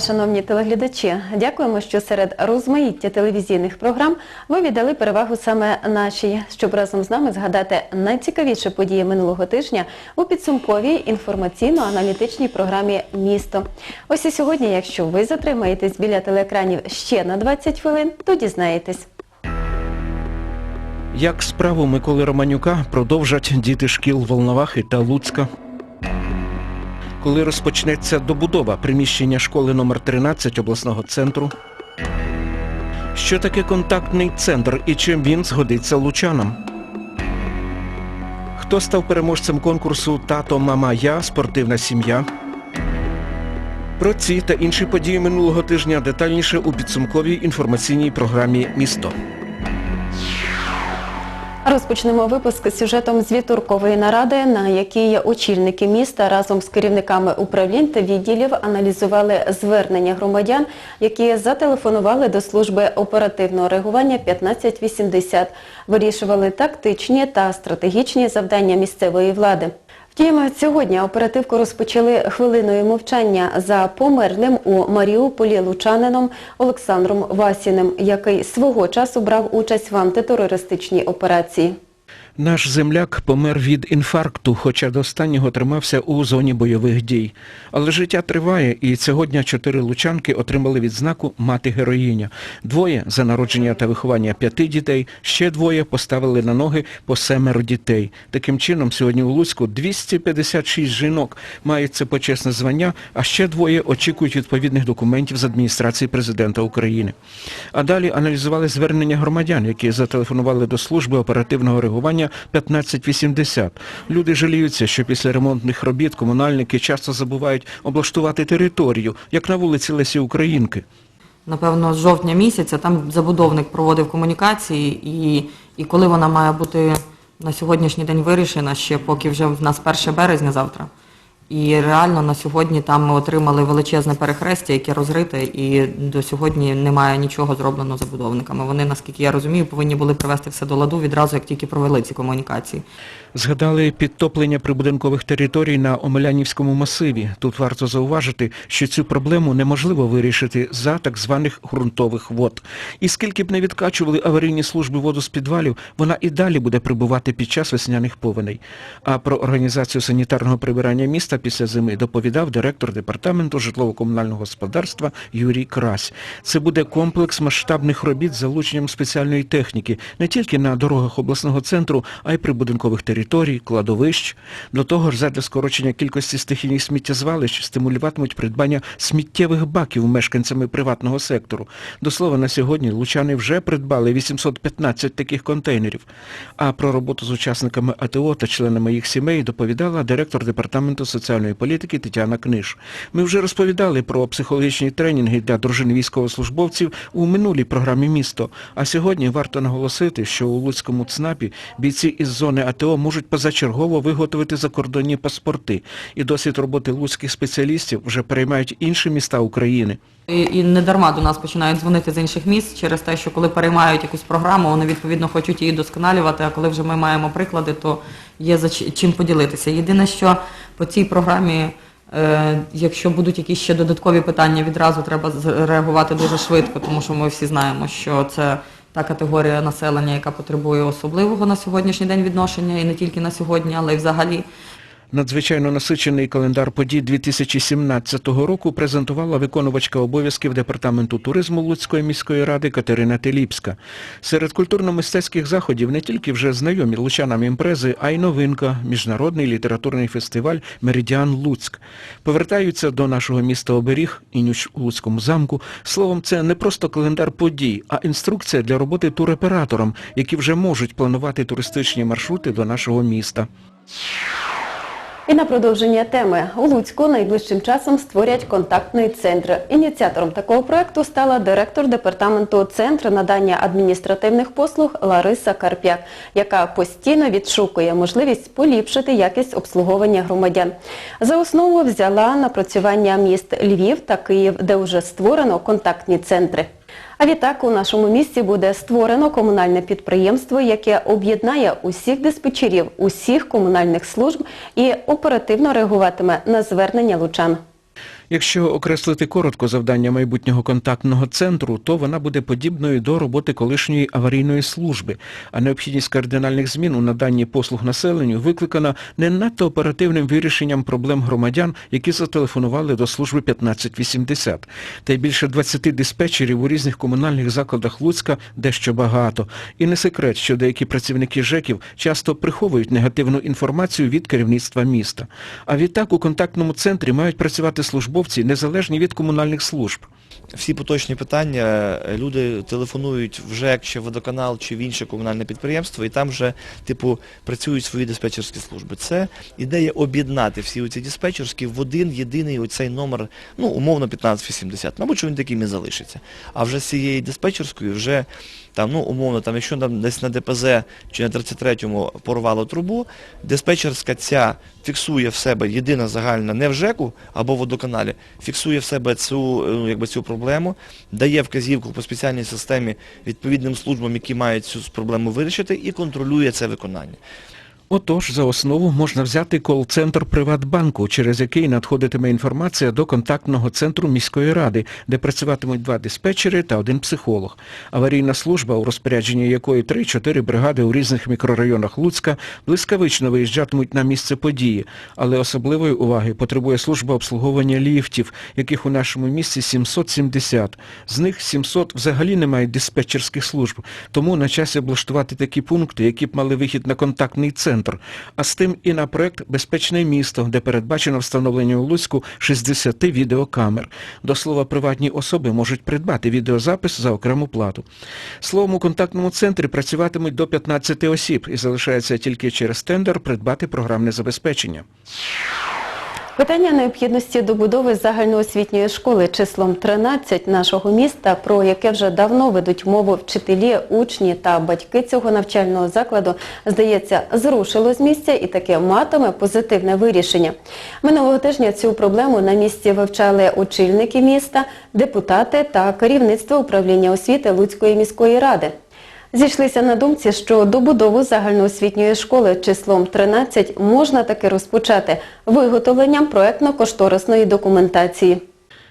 шановні телеглядачі. Дякуємо, що серед розмаїття телевізійних програм ви віддали перевагу саме нашій, щоб разом з нами згадати найцікавіші події минулого тижня у підсумковій інформаційно-аналітичній програмі Місто. Ось і сьогодні, якщо ви затримаєтесь біля телеекранів ще на 20 хвилин, то дізнаєтесь. Як справу Миколи Романюка продовжать діти шкіл Волновахи та Луцька? Коли розпочнеться добудова приміщення школи номер 13 обласного центру? Що таке контактний центр і чим він згодиться лучанам? Хто став переможцем конкурсу Тато, мама, я спортивна сім'я? Про ці та інші події минулого тижня детальніше у підсумковій інформаційній програмі Місто. Розпочнемо випуск з сюжетом звітуркової наради, на якій очільники міста разом з керівниками управлінь та відділів аналізували звернення громадян, які зателефонували до служби оперативного реагування 1580, вирішували тактичні та стратегічні завдання місцевої влади. Втім, сьогодні оперативку розпочали хвилиною мовчання за померлим у Маріуполі лучанином Олександром Васіним, який свого часу брав участь в антитерористичній операції. Наш земляк помер від інфаркту, хоча до останнього тримався у зоні бойових дій. Але життя триває, і сьогодні чотири лучанки отримали відзнаку мати героїня. Двоє за народження та виховання п'яти дітей, ще двоє поставили на ноги по семеро дітей. Таким чином, сьогодні у Луцьку 256 жінок мають це почесне звання, а ще двоє очікують відповідних документів з адміністрації президента України. А далі аналізували звернення громадян, які зателефонували до служби оперативного реагування 1580. Люди жаліються, що після ремонтних робіт комунальники часто забувають облаштувати територію, як на вулиці Лесі Українки. напевно, з жовтня місяця. Там забудовник проводив комунікації, і, і коли вона має бути на сьогоднішній день вирішена, ще поки вже в нас 1 березня завтра. І реально на сьогодні там ми отримали величезне перехрестя, яке розрите, і до сьогодні немає нічого зроблено забудовниками. Вони, наскільки я розумію, повинні були привести все до ладу відразу, як тільки провели ці комунікації. Згадали підтоплення прибудинкових територій на Омелянівському масиві. Тут варто зауважити, що цю проблему неможливо вирішити за так званих ґрунтових вод. І скільки б не відкачували аварійні служби воду з підвалів, вона і далі буде прибувати під час весняних повеней. А про організацію санітарного прибирання міста після зими доповідав директор департаменту житлово-комунального господарства Юрій Крась. Це буде комплекс масштабних робіт з залученням спеціальної техніки не тільки на дорогах обласного центру, а й прибудинкових територій, кладовищ. До того ж, задля скорочення кількості стихійних сміттєзвалищ стимулюватимуть придбання сміттєвих баків мешканцями приватного сектору. До слова, на сьогодні лучани вже придбали 815 таких контейнерів. А про роботу з учасниками АТО та членами їх сімей доповідала директор департаменту соціальної політики Тетяна Книж. Ми вже розповідали про психологічні тренінги для дружин військовослужбовців у минулій програмі «Місто». А сьогодні варто наголосити, що у Луцькому ЦНАПі бійці із зони АТО можуть позачергово виготовити закордонні паспорти. І досвід роботи луцьких спеціалістів вже переймають інші міста України. І, не дарма до нас починають дзвонити з інших міст через те, що коли переймають якусь програму, вони відповідно хочуть її досконалювати, а коли вже ми маємо приклади, то є за чим поділитися. Єдине, що по цій програмі, е, якщо будуть якісь ще додаткові питання, відразу треба з- реагувати дуже швидко, тому що ми всі знаємо, що це та категорія населення, яка потребує особливого на сьогоднішній день відношення, і не тільки на сьогодні, але й взагалі. Надзвичайно насичений календар подій 2017 року презентувала виконувачка обов'язків Департаменту туризму Луцької міської ради Катерина Теліпська. Серед культурно-мистецьких заходів не тільки вже знайомі лучанам імпрези, а й новинка – міжнародний літературний фестиваль «Меридіан Луцьк». Повертаються до нашого міста оберіг і ніч у Луцькому замку. Словом, це не просто календар подій, а інструкція для роботи туроператорам, які вже можуть планувати туристичні маршрути до нашого міста. І на продовження теми у Луцьку найближчим часом створять контактний центр. Ініціатором такого проекту стала директор департаменту Центру надання адміністративних послуг Лариса Карп'як, яка постійно відшукує можливість поліпшити якість обслуговування громадян. За основу взяла напрацювання міст Львів та Київ, де вже створено контактні центри. А відтак у нашому місті буде створено комунальне підприємство, яке об'єднає усіх диспетчерів, усіх комунальних служб і оперативно реагуватиме на звернення лучан. Якщо окреслити коротко завдання майбутнього контактного центру, то вона буде подібною до роботи колишньої аварійної служби, а необхідність кардинальних змін у наданні послуг населенню викликана не надто оперативним вирішенням проблем громадян, які зателефонували до служби 1580. Та й більше 20 диспетчерів у різних комунальних закладах Луцька дещо багато. І не секрет, що деякі працівники ЖЕКів часто приховують негативну інформацію від керівництва міста. А відтак у контактному центрі мають працювати службовці, незалежні від комунальних служб. Всі поточні питання е, люди телефонують в ЖЕК чи водоканал чи в інше комунальне підприємство, і там вже типу працюють свої диспетчерські служби. Це ідея об'єднати всі оці диспетчерські в один єдиний оцей номер, ну умовно 1580. Мабуть, що він таким і залишиться. А вже з цієї диспетчерської вже там, ну умовно, там, якщо там десь на ДПЗ чи на 33-му порвало трубу, диспетчерська ця фіксує в себе єдина загальна не в ЖЕКу або в водоканалі, фіксує в себе цю, е, ну, якби, цю проблему, дає вказівку по спеціальній системі відповідним службам, які мають цю проблему вирішити, і контролює це виконання. Отож, за основу можна взяти кол-центр Приватбанку, через який надходитиме інформація до контактного центру міської ради, де працюватимуть два диспетчери та один психолог. Аварійна служба, у розпорядженні якої 3-4 бригади у різних мікрорайонах Луцька блискавично виїжджатимуть на місце події, але особливої уваги потребує служба обслуговування ліфтів, яких у нашому місті 770. З них 700 взагалі не мають диспетчерських служб, тому на часі облаштувати такі пункти, які б мали вихід на контактний центр, а з тим і на проект Безпечне місто, де передбачено встановлення у Луцьку 60 відеокамер. До слова, приватні особи можуть придбати відеозапис за окрему плату. Словом, у контактному центрі працюватимуть до 15 осіб і залишається тільки через тендер придбати програмне забезпечення. Питання необхідності добудови загальноосвітньої школи числом 13 нашого міста, про яке вже давно ведуть мову вчителі, учні та батьки цього навчального закладу, здається, зрушило з місця і таке матиме позитивне вирішення. Минулого тижня цю проблему на місці вивчали очільники міста, депутати та керівництво управління освіти Луцької міської ради. Зійшлися на думці, що добудову загальноосвітньої школи числом 13 можна таки розпочати виготовленням проектно-кошторисної документації.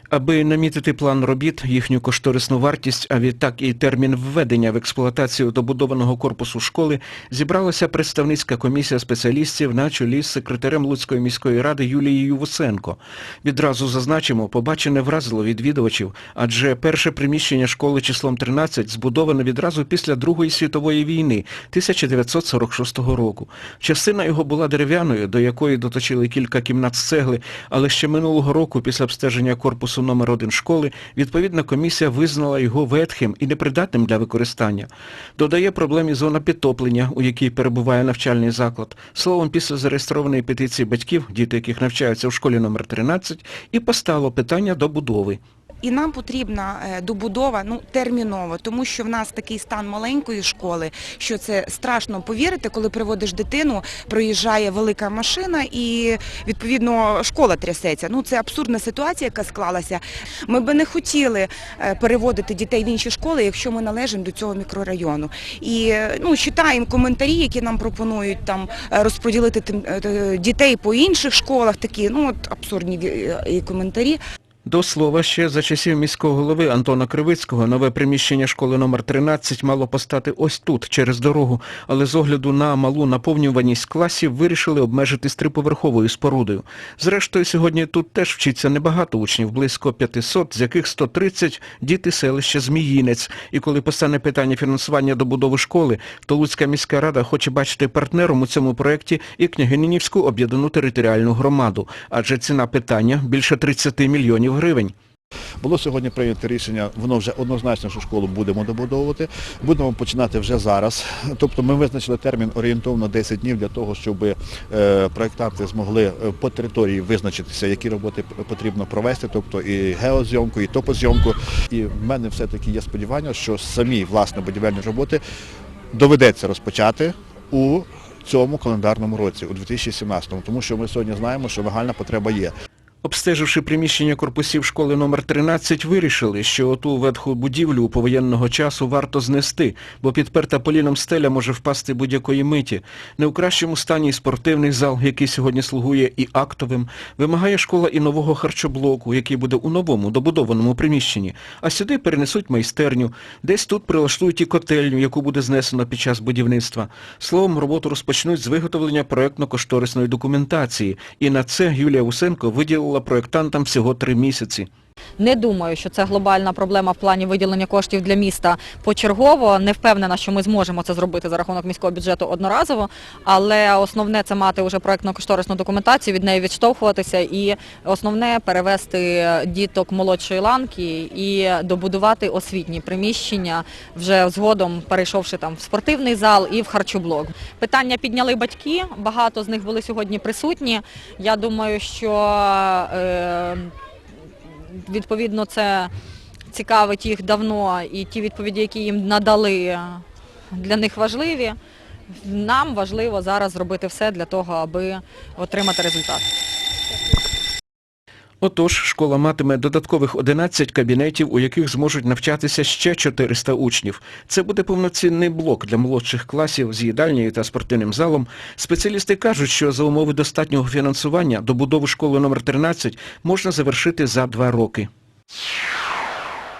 Аби намітити план робіт, їхню кошторисну вартість, а відтак і термін введення в експлуатацію добудованого корпусу школи, зібралася представницька комісія спеціалістів на чолі з секретарем Луцької міської ради Юлією Вусенко. Відразу зазначимо, побачене вразило відвідувачів, адже перше приміщення школи числом 13 збудоване відразу після Другої світової війни 1946 року. Частина його була дерев'яною, до якої доточили кілька кімнат з цегли, але ще минулого року, після обстеження корпусу номер 1 школи, відповідна комісія визнала його ветхим і непридатним для використання. Додає проблемі зона підтоплення, у якій перебуває навчальний заклад. Словом, після зареєстрованої петиції батьків, діти яких навчаються у школі номер 13, і постало питання добудови. І нам потрібна е, добудова ну терміново, тому що в нас такий стан маленької школи, що це страшно повірити, коли приводиш дитину, проїжджає велика машина і відповідно школа трясеться. Ну це абсурдна ситуація, яка склалася. Ми би не хотіли е, переводити дітей в інші школи, якщо ми належимо до цього мікрорайону. І ну читаємо коментарі, які нам пропонують там е, розподілити дітей по інших школах. Такі ну от абсурдні коментарі. До слова, ще за часів міського голови Антона Кривицького нове приміщення школи номер 13 мало постати ось тут, через дорогу, але з огляду на малу наповнюваність класів вирішили обмежитись триповерховою спорудою. Зрештою, сьогодні тут теж вчиться небагато учнів, близько 500, з яких 130 – діти селища Зміїнець. І коли постане питання фінансування добудови школи, то Луцька міська рада хоче бачити партнером у цьому проєкті і Княгининівську об'єднану територіальну громаду, адже ціна питання більше 30 мільйонів гривень. Було сьогодні прийнято рішення, воно вже однозначно, що школу будемо добудовувати. Будемо починати вже зараз. Тобто ми визначили термін орієнтовно 10 днів для того, щоб е, проєктанти змогли е, по території визначитися, які роботи потрібно провести, тобто і геозйомку, і топозйомку. І в мене все-таки є сподівання, що самі власне будівельні роботи доведеться розпочати у цьому календарному році, у 2017-му, тому що ми сьогодні знаємо, що нагальна потреба є. Обстеживши приміщення корпусів школи номер 13, вирішили, що оту ветху будівлю у повоєнного часу варто знести, бо підперта поліном стеля може впасти будь-якої миті. Не у кращому стані і спортивний зал, який сьогодні слугує і актовим, вимагає школа і нового харчоблоку, який буде у новому добудованому приміщенні. А сюди перенесуть майстерню. Десь тут прилаштують і котельню, яку буде знесено під час будівництва. Словом, роботу розпочнуть з виготовлення проектно-кошторисної документації. І на це Юлія Усенко виділила проєктантам всього три місяці. Не думаю, що це глобальна проблема в плані виділення коштів для міста почергово. Не впевнена, що ми зможемо це зробити за рахунок міського бюджету одноразово, але основне це мати вже проектно-кошторисну документацію, від неї відштовхуватися і основне перевести діток молодшої ланки і добудувати освітні приміщення, вже згодом перейшовши там в спортивний зал і в харчоблок. Питання підняли батьки, багато з них були сьогодні присутні. Я думаю, що е, відповідно це цікавить їх давно, і ті відповіді, які їм надали, для них важливі. Нам важливо зараз зробити все для того, аби отримати результат. Отож, школа матиме додаткових 11 кабінетів, у яких зможуть навчатися ще 400 учнів. Це буде повноцінний блок для молодших класів з їдальнею та спортивним залом. Спеціалісти кажуть, що за умови достатнього фінансування добудову школи номер 13 можна завершити за два роки.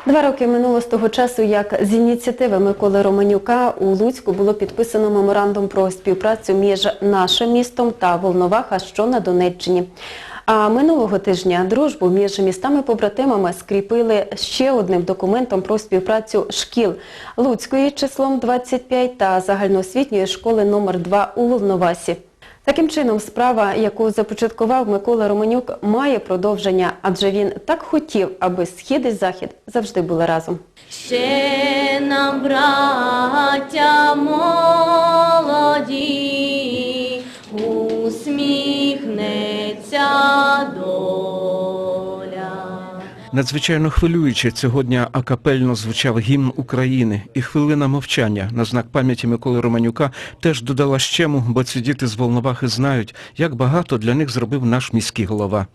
Два роки минуло з того часу, як з ініціативи Миколи Романюка у Луцьку було підписано меморандум про співпрацю між нашим містом та Волноваха, що на Донеччині. А минулого тижня дружбу між містами-побратимами скріпили ще одним документом про співпрацю шкіл Луцької числом 25 та загальноосвітньої школи номер 2 у Волновасі. Таким чином, справа, яку започаткував Микола Романюк, має продовження, адже він так хотів, аби схід і захід завжди були разом. Ще нам, браття молоді, Надзвичайно хвилююче цього дня акапельно звучав гімн України, і хвилина мовчання на знак пам'яті Миколи Романюка теж додала щему, бо ці діти з Волновахи знають, як багато для них зробив наш міський голова.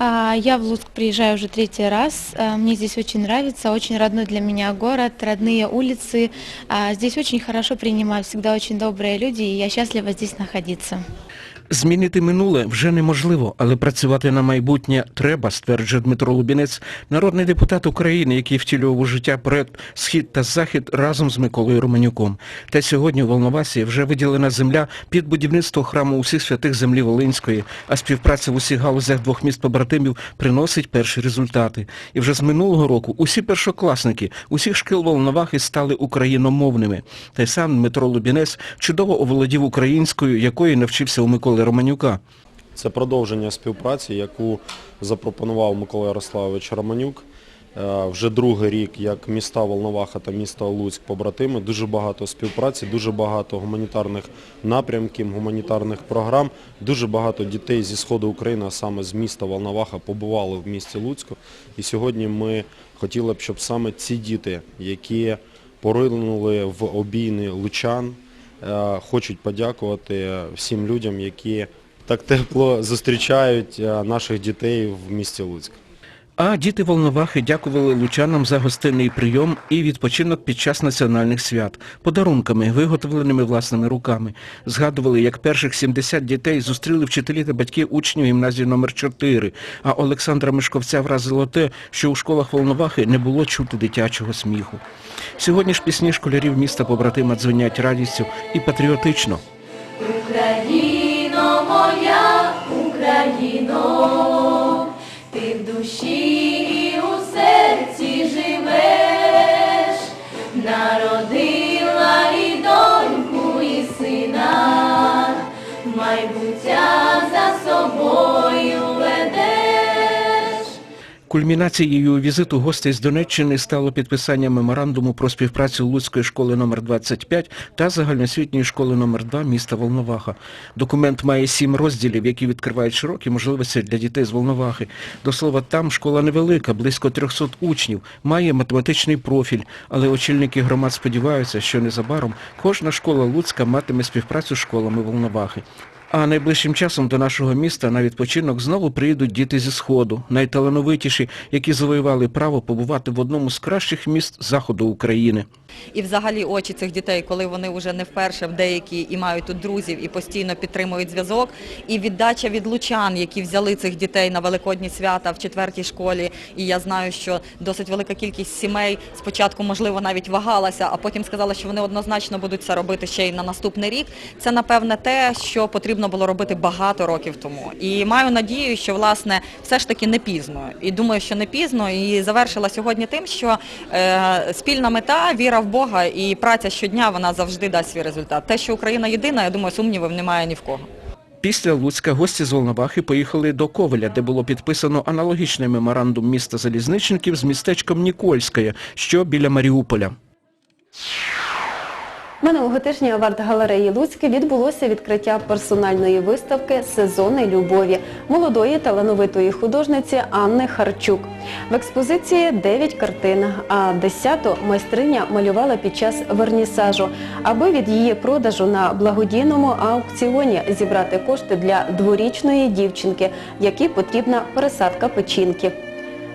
А, Я в Луцк приезжаю уже третий раз. А, Мне здесь очень нравится, очень родной для меня город, родные улицы. А, Здесь очень хорошо принимают, всегда очень добрые люди, и я счастлива здесь находиться. Змінити минуле вже неможливо, але працювати на майбутнє треба, стверджує Дмитро Лубінець, народний депутат України, який втілював у життя проект Схід та Захід разом з Миколою Романюком. Та сьогодні у Волновасі вже виділена земля під будівництво храму усіх святих землі Волинської, а співпраця в усіх галузях двох міст побратимів приносить перші результати. І вже з минулого року усі першокласники усіх шкіл Волновахи стали україномовними. Та й сам Дмитро Лубінець чудово оволодів українською, якої навчився у Миколи Романюка. Це продовження співпраці, яку запропонував Микола Ярославович Романюк. Е, Вже другий рік, як міста Волноваха та місто Луцьк побратими, дуже багато співпраці, дуже багато гуманітарних напрямків, гуманітарних програм, дуже багато дітей зі Сходу України, а саме з міста Волноваха, побували в місті Луцьку. І сьогодні ми хотіли б, щоб саме ці діти, які поринули в обійни лучан, хочуть подякувати всім людям, які так тепло зустрічають е, наших дітей в місті Луцьк. А діти Волновахи дякували лучанам за гостинний прийом і відпочинок під час національних свят, подарунками, виготовленими власними руками. Згадували, як перших 70 дітей зустріли вчителі та батьки учнів гімназії номер 4 а Олександра Мишковця вразило те, що у школах Волновахи не було чути дитячого сміху. Сьогодні ж пісні школярів міста побратима дзвенять радістю і патріотично. Кульмінацією візиту гостей з Донеччини стало підписання меморандуму про співпрацю Луцької школи номер 25 та загальноосвітньої школи номер 2 міста Волноваха. Документ має сім розділів, які відкривають широкі можливості для дітей з Волновахи. До слова, там школа невелика, близько 300 учнів, має математичний профіль, але очільники громад сподіваються, що незабаром кожна школа Луцька матиме співпрацю з школами Волновахи. А найближчим часом до нашого міста на відпочинок знову приїдуть діти зі Сходу, найталановитіші, які завоювали право побувати в одному з кращих міст заходу України. І взагалі очі цих дітей, коли вони вже не вперше в деякі і мають тут друзів і постійно підтримують зв'язок, і віддача від лучан, які взяли цих дітей на великодні свята в четвертій школі. І я знаю, що досить велика кількість сімей спочатку, можливо, навіть вагалася, а потім сказала, що вони однозначно будуть це робити ще й на наступний рік. Це напевне те, що потрібно було робити багато років тому. І маю надію, що власне все ж таки не пізно. І думаю, що не пізно. І завершила сьогодні тим, що е, спільна мета, віра в Бога і праця щодня вона завжди дасть свій результат. Те, що Україна єдина, я думаю, сумнівів немає ні в кого. Після Луцька гості з Волновахи поїхали до Ковеля, де було підписано аналогічний меморандум міста залізничників з містечком Нікольське, що біля Маріуполя. Минулого тижня в арт-галереї Луцьке відбулося відкриття персональної виставки Сезони любові молодої талановитої художниці Анни Харчук. В експозиції 9 картин, а 10-ту майстриня малювала під час вернісажу, аби від її продажу на благодійному аукціоні зібрати кошти для дворічної дівчинки, якій потрібна пересадка печінки.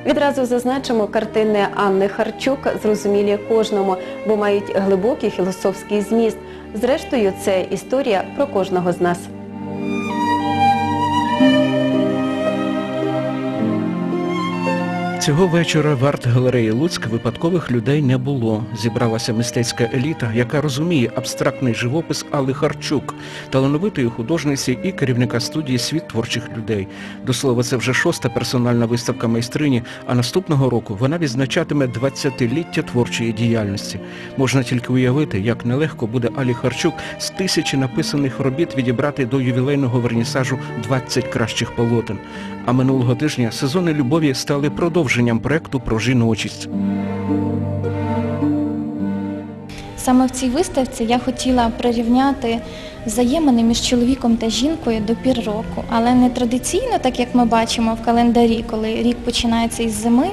Відразу зазначимо, картини Анни Харчук зрозумілі кожному, бо мають глибокий філософський зміст. Зрештою, це історія про кожного з нас. Цього вечора в арт-галереї Луцьк випадкових людей не було. Зібралася мистецька еліта, яка розуміє абстрактний живопис Алли Харчук, талановитої художниці і керівника студії Світ творчих людей. До слова, це вже шоста персональна виставка майстрині, а наступного року вона відзначатиме 20-ліття творчої діяльності. Можна тільки уявити, як нелегко буде Алі Харчук з тисячі написаних робіт відібрати до ювілейного вернісажу 20 кращих полотен. А минулого тижня сезони любові стали продовженням проекту про жіночість. Саме в цій виставці я хотіла прирівняти взаємини між чоловіком та жінкою до пір року, але не традиційно, так як ми бачимо в календарі, коли рік починається із зими,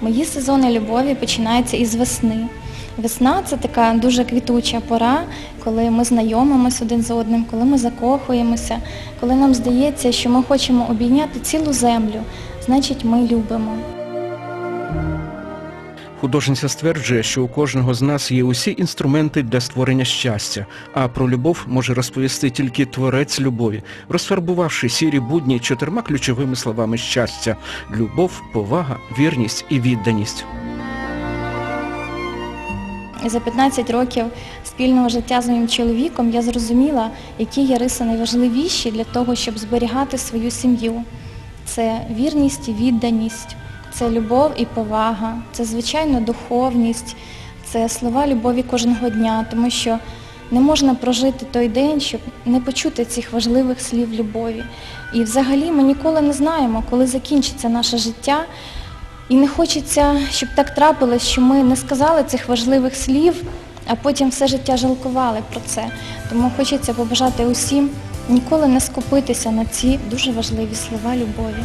мої сезони любові починаються із весни. Весна це така дуже квітуча пора, коли ми знайомимося один з одним, коли ми закохуємося, коли нам здається, що ми хочемо обійняти цілу землю, значить ми любимо. Художниця стверджує, що у кожного з нас є усі інструменти для створення щастя, а про любов може розповісти тільки творець любові, розфарбувавши сірі будні чотирма ключовими словами щастя любов, повага, вірність і відданість. За 15 років спільного життя з моїм чоловіком я зрозуміла, які є риси найважливіші для того, щоб зберігати свою сім'ю. Це вірність і відданість, це любов і повага, це звичайно духовність, це слова любові кожного дня, тому що не можна прожити той день, щоб не почути цих важливих слів любові. І взагалі ми ніколи не знаємо, коли закінчиться наше життя. І не хочеться, щоб так трапилось, що ми не сказали цих важливих слів, а потім все життя жалкували про це. Тому хочеться побажати усім ніколи не скупитися на ці дуже важливі слова любові.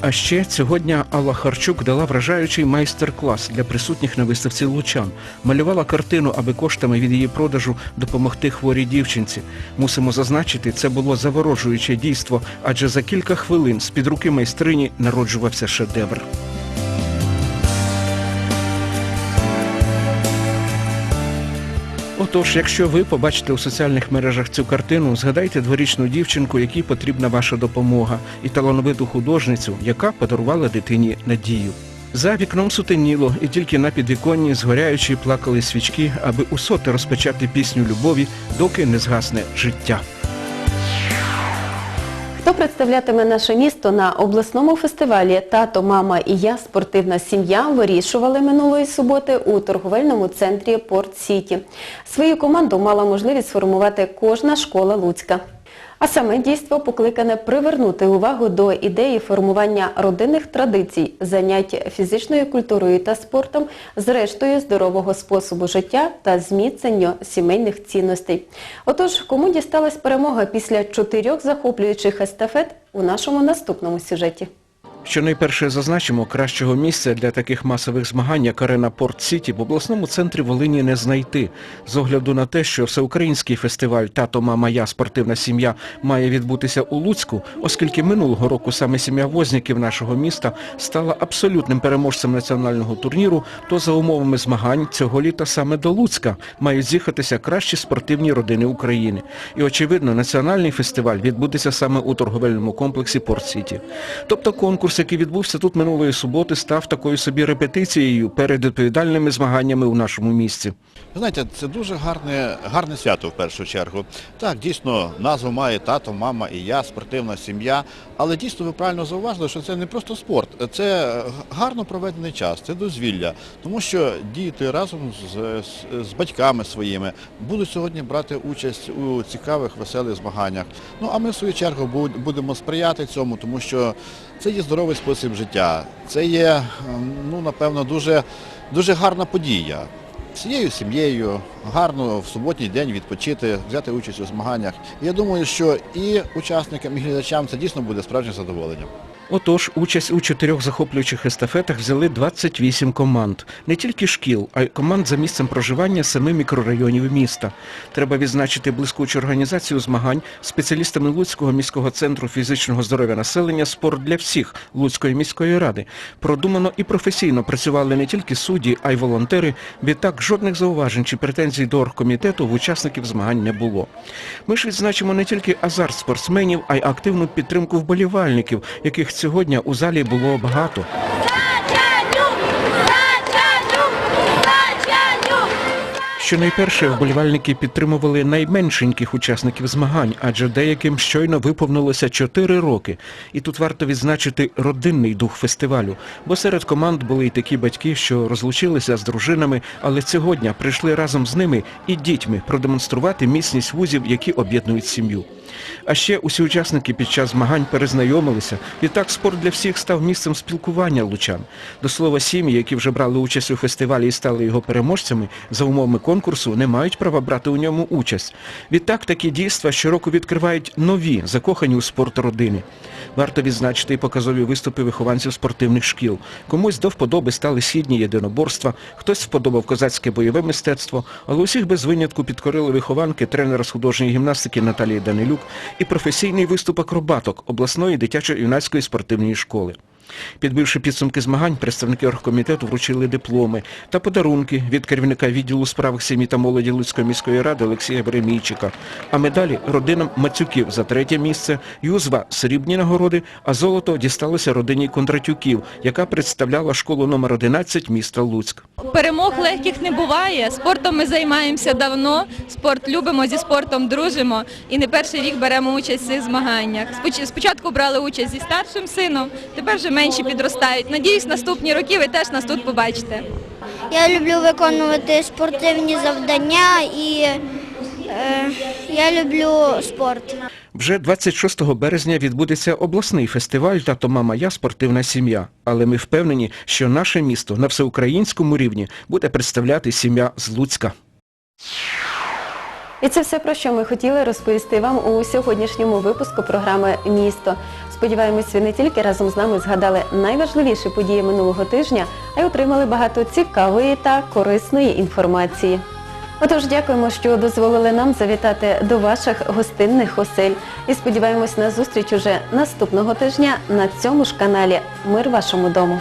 А ще сьогодні Алла Харчук дала вражаючий майстер-клас для присутніх на виставці лучан. Малювала картину, аби коштами від її продажу допомогти хворій дівчинці. Мусимо зазначити, це було заворожуюче дійство, адже за кілька хвилин з-під руки майстрині народжувався шедевр. Отож, якщо ви побачите у соціальних мережах цю картину, згадайте дворічну дівчинку, якій потрібна ваша допомога, і талановиту художницю, яка подарувала дитині надію. За вікном сутеніло, і тільки на підвіконні згоряючи плакали свічки, аби усоти розпочати пісню любові, доки не згасне життя. Хто представлятиме наше місто на обласному фестивалі Тато, мама і я спортивна сім'я вирішували минулої суботи у торговельному центрі Порт Сіті. Свою команду мала можливість сформувати кожна школа Луцька. А саме дійство покликане привернути увагу до ідеї формування родинних традицій, занять фізичною культурою та спортом, зрештою здорового способу життя та зміцнення сімейних цінностей. Отож, кому дісталась перемога після чотирьох захоплюючих естафет у нашому наступному сюжеті. Що найперше зазначимо, кращого місця для таких масових змагань, як арена Порт Сіті, в обласному центрі Волині не знайти. З огляду на те, що всеукраїнський фестиваль Тато, мама, я спортивна сім'я має відбутися у Луцьку, оскільки минулого року саме сім'я Возніків нашого міста стала абсолютним переможцем національного турніру, то за умовами змагань цього літа саме до Луцька мають з'їхатися кращі спортивні родини України. І очевидно, національний фестиваль відбудеться саме у торговельному комплексі Порт Сіті. Тобто конкурс, який відбувся тут минулої суботи, став такою собі репетицією перед відповідальними змаганнями у нашому місті. Знаєте, це дуже гарне, гарне свято в першу чергу. Так, дійсно, назву має тато, мама і я, спортивна сім'я. Але дійсно ви правильно зауважили, що це не просто спорт, це гарно проведений час, це дозвілля. Тому що діти разом з, з, з батьками своїми будуть сьогодні брати участь у цікавих, веселих змаганнях. Ну а ми в свою чергу будемо сприяти цьому, тому що це є здоровий спосіб життя. Це є, ем, ну напевно, дуже, дуже гарна подія всією сім'єю, гарно в суботній день відпочити, взяти участь у змаганнях. Я думаю, що і учасникам, і глядачам це дійсно буде справжнє задоволення. Отож, участь у чотирьох захоплюючих естафетах взяли 28 команд. Не тільки шкіл, а й команд за місцем проживання семи мікрорайонів міста. Треба відзначити блискучу організацію змагань спеціалістами Луцького міського центру фізичного здоров'я населення «Спорт для всіх» Луцької міської ради. Продумано і професійно працювали не тільки судді, а й волонтери. Відтак жодних зауважень чи претензій до оргкомітету в учасників змагань не було. Ми ж відзначимо не тільки азарт спортсменів, а й активну підтримку вболівальників, яких сьогодні у залі було багато. Щонайперше вболівальники підтримували найменшеньких учасників змагань, адже деяким щойно виповнилося 4 роки. І тут варто відзначити родинний дух фестивалю, бо серед команд були й такі батьки, що розлучилися з дружинами, але цього дня прийшли разом з ними і дітьми продемонструвати міцність вузів, які об'єднують сім'ю. А ще усі учасники під час змагань перезнайомилися. Відтак спорт для всіх став місцем спілкування лучан. До слова, сім'ї, які вже брали участь у фестивалі і стали його переможцями, за умовами конкурсу не мають права брати у ньому участь. Відтак такі дійства щороку відкривають нові, закохані у спорт родини. Варто відзначити і показові виступи вихованців спортивних шкіл. Комусь до вподоби стали східні єдиноборства, хтось сподобав козацьке бойове мистецтво, але усіх без винятку підкорили вихованки тренера з художньої гімнастики Наталії Данилюк і професійний виступ акробаток обласної дитячо-юнацької спортивної школи. Підбивши підсумки змагань, представники оргкомітету вручили дипломи та подарунки від керівника відділу справ сім'ї та молоді Луцької міської ради Олексія Беремійчика, а медалі родинам Мацюків за третє місце, Юзва – срібні нагороди, а золото дісталося родині Кондратюків, яка представляла школу номер 11 міста Луцьк. Перемог легких не буває. Спортом ми займаємося давно. Спорт любимо, зі спортом дружимо. І не перший рік беремо участь цих змаганнях. Спочатку брали участь зі старшим сином, тепер вже менші підростають. Надіюсь, наступні роки ви теж нас тут побачите. Я люблю виконувати спортивні завдання і е, я люблю спорт. Вже 26 березня відбудеться обласний фестиваль «Тато, мама, я спортивна сім'я». Але ми впевнені, що наше місто на всеукраїнському рівні буде представляти сім'я з Луцька. І це все про що ми хотіли розповісти вам у сьогоднішньому випуску програми Місто. Сподіваємось, ви не тільки разом з нами згадали найважливіші події минулого тижня, а й отримали багато цікавої та корисної інформації. Отож, дякуємо, що дозволили нам завітати до ваших гостинних осель. І сподіваємось на зустріч уже наступного тижня на цьому ж каналі. Мир вашому дому!